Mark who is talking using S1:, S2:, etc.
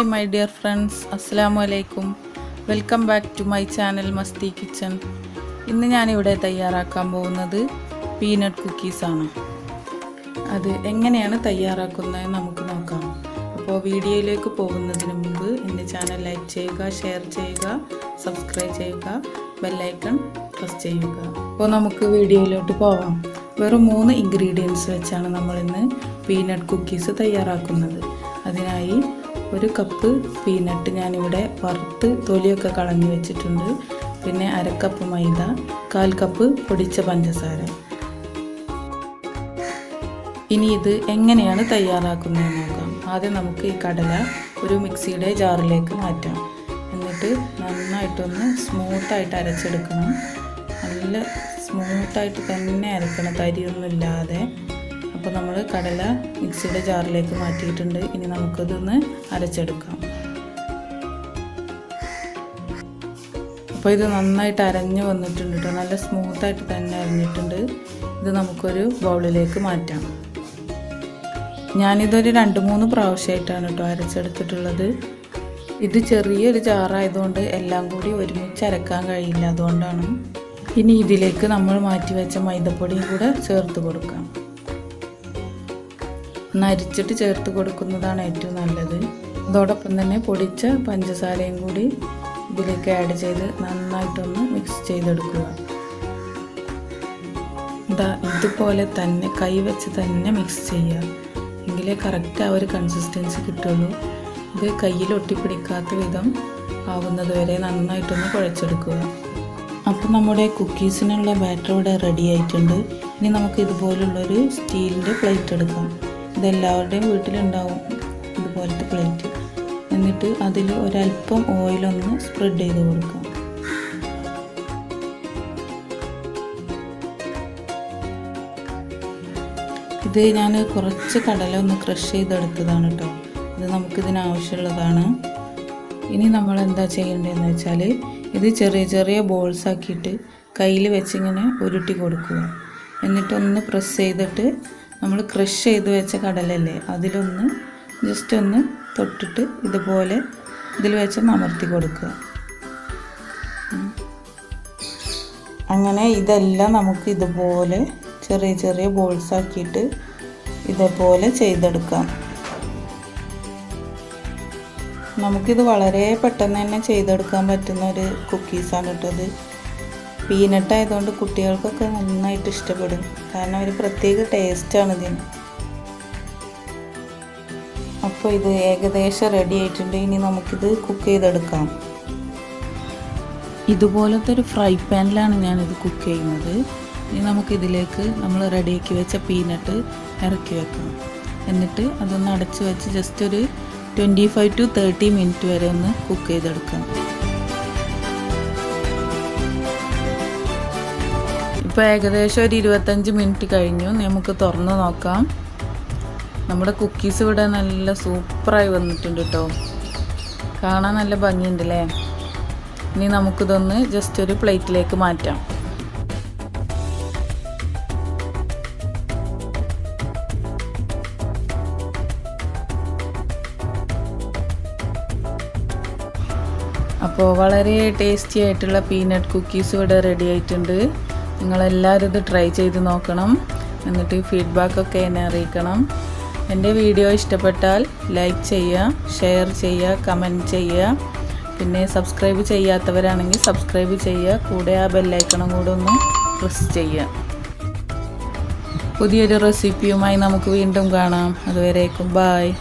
S1: Hi my dear friends അസ്സാം വലൈക്കും welcome back to my channel Masti kitchen ഇന്ന് ഞാനിവിടെ തയ്യാറാക്കാൻ പോകുന്നത് പീനട്ട് കുക്കീസാണ് അത് എങ്ങനെയാണ് തയ്യാറാക്കുന്നത് നമുക്ക് നോക്കാം. അപ്പോൾ വീഡിയോയിലേക്ക് പോകുന്നതിന് മുമ്പ് എന്റെ ചാനൽ ലൈക്ക് ചെയ്യുക ഷെയർ ചെയ്യുക സബ്സ്ക്രൈബ് ചെയ്യുക ബെല്ലൈക്കൺ പ്രസ് ചെയ്യുക. അപ്പോൾ നമുക്ക് വീഡിയോയിലോട്ട് പോവാം. വെറും മൂന്ന് ഇൻഗ്രീഡിയൻസ് വെച്ചാണ് നമ്മളിന്ന് പീനട്ട് കുക്കീസ് തയ്യാറാക്കുന്നത്. അതിനായി ഒരു കപ്പ് പീനട്ട് ഞാനിവിടെ വറുത്ത് തൊലിയൊക്കെ കളഞ്ഞു വെച്ചിട്ടുണ്ട്. പിന്നെ അരക്കപ്പ് മൈദ കാൽ കപ്പ് പൊടിച്ച പഞ്ചസാര. ഇനി ഇത് എങ്ങനെയാണ് തയ്യാറാക്കുന്നത് നോക്കാം. ആദ്യം നമുക്ക് ഈ കടല ഒരു മിക്സിയുടെ ജാറിലേക്ക് മാറ്റാം. എന്നിട്ട് നന്നായിട്ടൊന്ന് സ്മൂത്തായിട്ട് അരച്ചെടുക്കണം. നല്ല സ്മൂത്തായിട്ട് തന്നെ അരക്കണം തരിയൊന്നും ഇല്ലാതെ. അപ്പോൾ നമ്മൾ കടല മിക്സിയുടെ ജാറിലേക്ക് മാറ്റിയിട്ടുണ്ട്. ഇനി നമുക്കിതൊന്ന് അരച്ചെടുക്കാം. അപ്പോൾ ഇത് നന്നായിട്ട് അരഞ്ഞു വന്നിട്ടുണ്ട് കേട്ടോ. നല്ല സ്മൂത്തായിട്ട് തന്നെ അരഞ്ഞിട്ടുണ്ട്. ഇത് നമുക്കൊരു ബൗളിലേക്ക് മാറ്റാം. ഞാനിതൊരു രണ്ട് മൂന്ന് പ്രാവശ്യമായിട്ടാണ് കേട്ടോ അരച്ചെടുത്തിട്ടുള്ളത്. ഇത് ചെറിയൊരു ജാറായതുകൊണ്ട് എല്ലാം കൂടി ഒരുമിച്ച് അരക്കാൻ കഴിയില്ല അതുകൊണ്ടാണ്. ഇനി ഇതിലേക്ക് നമ്മൾ മാറ്റി വെച്ച മൈദപ്പൊടിയും കൂടെ ചേർത്ത് കൊടുക്കാം. ഒന്ന് അരിച്ചിട്ട് ചേർത്ത് കൊടുക്കുന്നതാണ് ഏറ്റവും നല്ലത്. അതോടൊപ്പം തന്നെ പൊടിച്ച പഞ്ചസാരയും കൂടി ഇതിലേക്ക് ആഡ് ചെയ്ത് നന്നായിട്ടൊന്ന് മിക്സ് ചെയ്തെടുക്കുക. ഇതാ ഇതുപോലെ തന്നെ കൈ വെച്ച് തന്നെ മിക്സ് ചെയ്യുക. എങ്കിലേ കറക്റ്റ് ആ ഒരു കൺസിസ്റ്റൻസി കിട്ടുള്ളൂ. ഇത് കയ്യിൽ ഒട്ടിപ്പിടിക്കാത്ത വിധം ആവുന്നത് വരെ നന്നായിട്ടൊന്ന് കുഴച്ചെടുക്കുക. അപ്പോൾ നമ്മുടെ കുക്കീസിനുള്ള ബാറ്റർ ഇവിടെ റെഡി ആയിട്ടുണ്ട്. ഇനി നമുക്ക് ഇതുപോലുള്ളൊരു സ്റ്റീലിന്റെ പ്ലേറ്റ് എടുക്കാം. ഇതെല്ലാവരുടെയും വീട്ടിലുണ്ടാവും. ഇതുപോലത്തെ പ്ലേറ്റ് എന്നിട്ട് അതിൽ ഒരല്പം ഓയിലൊന്ന് സ്പ്രെഡ് ചെയ്ത് കൊടുക്കാം. ഇത് ഞാൻ കുറച്ച് കടല ഒന്ന് ക്രഷ് ചെയ്തെടുത്തതാണ് കേട്ടോ ഇത് നമുക്കിതിന് ആവശ്യമുള്ളതാണ് ഇനി നമ്മൾ എന്താ ചെയ്യേണ്ടതെന്ന് വെച്ചാൽ ഇത് ചെറിയ ചെറിയ ബോൾസ് ആക്കിയിട്ട് കയ്യിൽ വെച്ചിങ്ങനെ ഉരുട്ടി കൊടുക്കുക. എന്നിട്ടൊന്ന് പ്രസ് ചെയ്തിട്ട് നമ്മൾ ക്രഷ് ചെയ്ത് വെച്ച കടലല്ലേ അതിലൊന്ന് ജസ്റ്റ് ഒന്ന് തൊട്ടിട്ട് ഇതുപോലെ ഇതിൽ വെച്ച് അമർത്തി കൊടുക്കുക. അങ്ങനെ ഇതെല്ലാം നമുക്ക് ഇതുപോലെ ചെറിയ ചെറിയ ബോൾസ് ആക്കിയിട്ട് ഇതേപോലെ ചെയ്തെടുക്കാം. നമുക്കിത് വളരെ പെട്ടെന്ന് തന്നെ ചെയ്തെടുക്കാൻ പറ്റുന്ന ഒരു കുക്കീസാണ് കേട്ടത് പീനട്ട് ആയതുകൊണ്ട് കുട്ടികൾക്കൊക്കെ നന്നായിട്ട് ഇഷ്ടപ്പെടും. കാരണം ഒരു പ്രത്യേക ടേസ്റ്റാണ് ഇതിന്. അപ്പോൾ ഇത് ഏകദേശം റെഡി ആയിട്ടുണ്ട്. ഇനി നമുക്കിത് കുക്ക് ചെയ്തെടുക്കാം. ഇതുപോലത്തെ ഒരു ഫ്രൈ പാനിലാണ് ഞാനിത് കുക്ക് ചെയ്യുന്നത്. ഇനി നമുക്കിതിലേക്ക് നമ്മൾ റെഡിയാക്കി വെച്ച പീനട്ട് ഇറക്കി വെക്കാം. എന്നിട്ട് അതൊന്ന് അടച്ച് വെച്ച് ജസ്റ്റ് ഒരു twenty five to thirty minute വരെ ഒന്ന് കുക്ക് ചെയ്തെടുക്കാം. ഇപ്പോൾ ഏകദേശം ഒരു ഇരുപത്തഞ്ച് മിനിറ്റ് കഴിഞ്ഞു. നമുക്ക് തുറന്ന് നോക്കാം. നമ്മുടെ കുക്കീസ് ഇവിടെ നല്ല സൂപ്പറായി വന്നിട്ടുണ്ട് കേട്ടോ കാണാൻ നല്ല ഭംഗിയുണ്ടല്ലേ? ഇനി നമുക്കിതൊന്ന് ജസ്റ്റ് ഒരു പ്ലേറ്റിലേക്ക് മാറ്റാം. അപ്പോൾ വളരെ ടേസ്റ്റി ആയിട്ടുള്ള പീനട്ട് കുക്കീസ് ഇവിടെ റെഡി ആയിട്ടുണ്ട്. നിങ്ങളെല്ലാവരും ഇത് ട്രൈ ചെയ്ത് നോക്കണം. എന്നിട്ട് ഫീഡ്ബാക്കൊക്കെ എന്നെ അറിയിക്കണം. എന്റെ വീഡിയോ ഇഷ്ടപ്പെട്ടാൽ ലൈക്ക് ചെയ്യുക ഷെയർ ചെയ്യുക കമന്റ് ചെയ്യുക. പിന്നെ സബ്സ്ക്രൈബ് ചെയ്യാത്തവരാണെങ്കിൽ സബ്സ്ക്രൈബ് ചെയ്യുക. കൂടെ ആ ബെല്ലൈക്കണം കൂടെ ഒന്ന് പ്രസ് ചെയ്യുക. പുതിയൊരു റെസിപ്പിയുമായി നമുക്ക് വീണ്ടും കാണാം. അതുവരേക്കും ബായ്